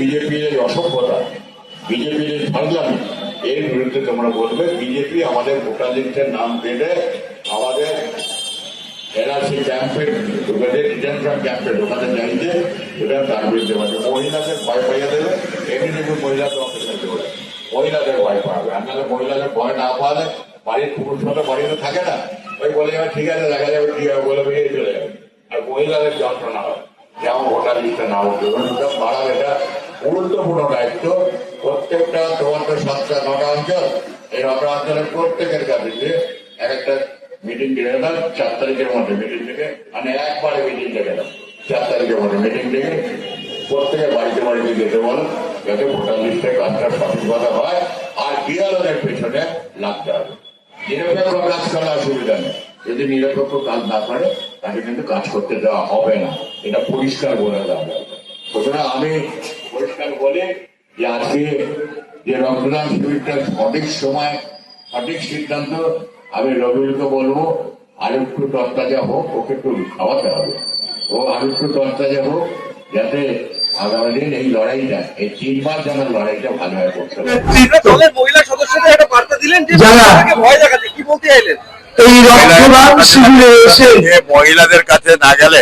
বিজেপির এই অসভ্যতা, বিজেপির এই ফাজলামি এর বিরুদ্ধে তোমরা বলবে, বিজেপি আমাদের ভোটার লিস্টের নাম কেটে আমাদের এনআরসি ক্যাম্পে ঢুকাতে ক্যাম্পে ঢোকাতে তার বিরুদ্ধে মহিলাদের ভয় পাইয়ে দেবে মহিলাদের দেবে মহিলাদের ভয় পাবে। আর নাহলে মহিলাদের ভয় না পাওয়ালে বাড়ির পুরুষ মতো বাড়িতে থাকে না। ওই বলে ঠিক আছে, দেখা যাবে ঠিক আছে বলে বেরিয়ে চলে যাবে। আর মহিলাদের যন্ত্রণা হয়। যেমন ভোটার লিস্টে না উঠবে পাড়ার এটা গুরুত্বপূর্ণ দায়িত্ব। প্রত্যেকটা তোমার তো সাতটা নটা অঞ্চল এই নটা অঞ্চলের প্রত্যেকের কাছে যে এক একটা মিটিং ডেকে গেলাম চার তারিখের মধ্যে মিটিং থেকে মানে একবারে মিটিং ডেকে গেলাম চার তারিখের মধ্যে মিটিং ডেকে প্রত্যেকে বাড়িতে বাড়িতে যেতে বলো, যাতে ভোটার লিস্টের কাজটা সঠিকভাবে হয়, আর বিয়ালনের পেছনে লাগতে হবে। নিরপেক্ষ কাজ করার অসুবিধা নেই। যদি নিরপেক্ষ কাজ না করে, তাকে কিন্তু কাজ করতে দেওয়া হবে না। এটা পরিষ্কার বলে দেওয়া সুতরাং আমি বলি যে আজকে যে রক্তদান শিবিরটা সঠিক সময় সঠিক সিদ্ধান্ত আমি রবিউলকে বলব আর একটু তরতাজা হোক ওকে একটু খাওয়াতে হবে। ও আর একটু তরতাজা হোক যাতে আগামী দিন এই লড়াইটা এই তিন মাস যেন লড়াইটা ভালোভাবে করতে দলের মহিলা সদস্যদের একটা বার্তা দিলেন যে ভয় দেখাতে কি বলতে চাইলেন? এই রক্তদান শিবিরে এসে মহিলাদের কাছে না গেলে।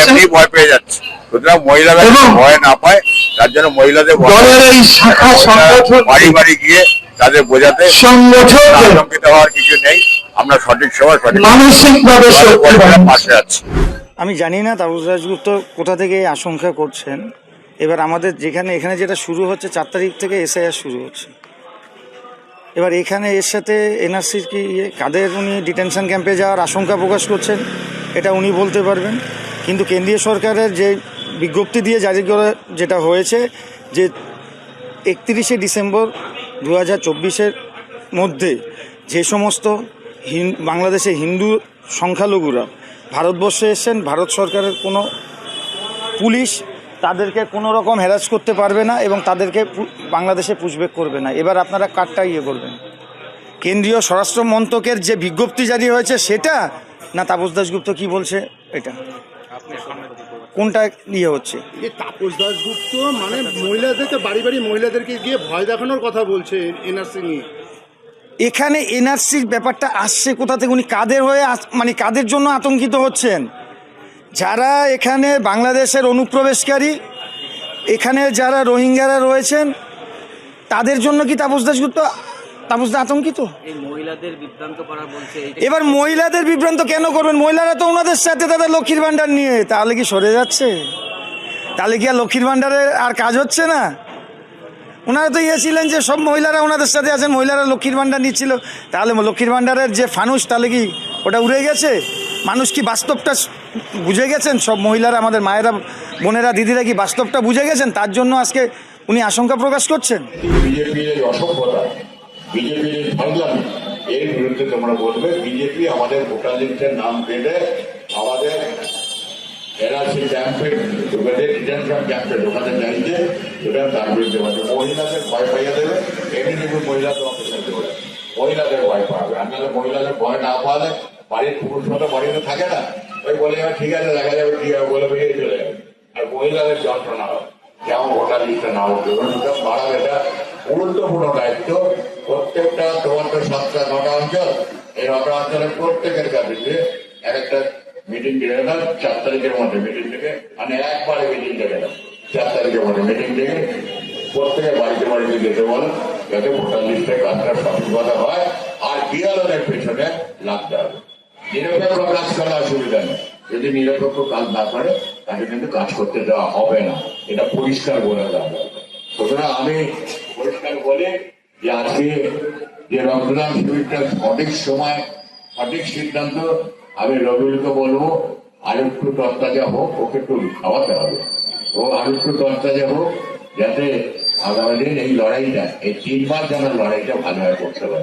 এমনি ভয় পেয়ে যাচ্ছে। সুতরাং মহিলারা ভয় না পায় তার জন্য মহিলাদের বাড়ি বাড়ি গিয়ে তাদের বোঝাতে সংগঠন আতঙ্কিত হওয়ার কিছু নেই। আমরা সঠিক সময় সঠিক মানসিকভাবে পাশে আছি। আমি জানি না তাপস দাসগুপ্ত কোথা থেকে আশঙ্কা করছেন। এবার আমাদের যেখানে এখানে যেটা শুরু হচ্ছে চার তারিখ থেকে এসআইআর শুরু হচ্ছে। এবার এখানে এর সাথে এনআরসির কি ইয়ে কাদের উনি ডিটেনশন ক্যাম্পে যাওয়ার আশঙ্কা প্রকাশ করছেন এটা উনি বলতে পারবেন। কিন্তু কেন্দ্রীয় সরকারের যে বিজ্ঞপ্তি দিয়ে জারি করে যেটা হয়েছে যে একত্রিশে ডিসেম্বর দু হাজার চব্বিশের মধ্যে যে সমস্ত হিন, বাংলাদেশে হিন্দু সংখ্যালঘুরা ভারতবর্ষে এসছেন, ভারত সরকারের কোনো পুলিশ তাদেরকে কোনো রকম হ্যারাস করতে পারবে না এবং তাদেরকে বাংলাদেশে পুষবেক করবে না। এবার আপনারা কারটা ইয়ে করবেন? কেন্দ্রীয় স্বরাষ্ট্র মন্ত্রকের যে বিজ্ঞপ্তি জারি হয়েছে সেটা? না তাপস দাসগুপ্ত কি বলছে? এটা। কোনটা ইয়ে হচ্ছে? যে তাপস দাসগুপ্ত মানে মহিলাদেরকে বাড়ি বাড়ি মহিলাদেরকে গিয়ে ভয় দেখানোর কথা বলছে এনআরসি নিয়ে। এখানে এনআরসির ব্যাপারটা আসছে কোথা থেকে? উনি কাদের হয়ে মানে কাদের জন্য আতঙ্কিত হচ্ছেন? যারা এখানে বাংলাদেশের অনুপ্রবেশকারী এখানে যারা রোহিঙ্গারা রয়েছেন তাদের জন্য কি তাপস দাসগুপ্ত তাপস দা আতঙ্কিত এবার মহিলাদের বিভ্রান্ত কেন করবেন? মহিলারা তো ওনাদের সাথে তাদের লক্ষ্মীর ভাণ্ডার নিয়ে তাহলে কি সরে যাচ্ছে? তাহলে কি আর লক্ষ্মীর ভাণ্ডারের আর কাজ হচ্ছে না? ওনারা তো ইয়ে ছিলেন যে সব মহিলারা ওনাদের সাথে আছেন মহিলারা লক্ষ্মীর ভাণ্ডার নিচ্ছিল। তাহলে লক্ষ্মীর ভাণ্ডারের যে ফানুস তাহলে কি ওটা উড়ে গেছে? মানুষ কি বাস্তবটা বুঝে গেছেন? সব মহিলারা আমাদের মায়েরা বোনেরা দিদিরা কি বাস্তবটা বুঝে গেছেন? তার জন্য আজকে উনি আশঙ্কা প্রকাশ করছেন। বিজেপির অসভ্যতা বিজেপির ফাজলামি এর বিরুদ্ধে তোমরা বলবে, বিজেপি আমাদের ভোটার লিস্টের নাম কেটে আমাদের এনআরসি ক্যাম্পে ঢুকাতে ডিটেনশন ঢোকাতে চাইছে, সেটা তার বিরুদ্ধে বলবে। মহিলাদের ভয় পাইয়ে দেবে এমনি দেখবে মহিলাদের অফিসে দেবে মহিলাদের ভয় পাবে। আর নাহলে মহিলাদের ভয় না পাওয়ালে বাড়ির পুরুষ মতো বাড়িতে থাকে না। ওই বলে যাবে ঠিক আছে, দেখা যাবে, ঠিক আছে, বলে বেরিয়ে চলে যাবে। আর মহিলাদের যন্ত্রণা হয়। যেমন ভোটার লিস্টে না উঠবে পাড়ার এটা গুরুত্বপূর্ণ দায়িত্ব প্রত্যেকটা তোমার সাতটা নটা অঞ্চল, এই নটা অঞ্চলের প্রত্যেকের কাছে এক একটা মিটিং ডেকে গেলাম, চার তারিখের মধ্যে মিটিং থেকে মানে একবারে মিটিং ডেকে গেলাম। চার তারিখের মধ্যে মিটিং থেকে প্রত্যেকের বাড়িতে বাড়িতে যেতে বলো, যাতে ভোটার লিস্টের কাজটা সঠিকভাবে হয় আর বিয়ালনের পেছনে লাগতে হবে। নিরপেক্ষ কাজ করার অসুবিধা নেই। যদি নিরপেক্ষ কাজ না করে তাকে কিন্তু কাজ করতে দেওয়া হবে না। এটা পরিষ্কার বলে দেওয়া সুতরাং আমি পরিষ্কার বলি যে আজকে যে রক্তদান শিবিরটা সঠিক সময়, সঠিক সিদ্ধান্ত, আমি রবিউলকে বলব, আর একটু তরতাজা হোক, ওকে একটু খাওয়াতে হবে। ও আর একটু তরতাজা হোক, যাতে আগামী দিন এই লড়াইটা, এই তিনবার যেন লড়াইটা ভালোভাবে করতে পারে।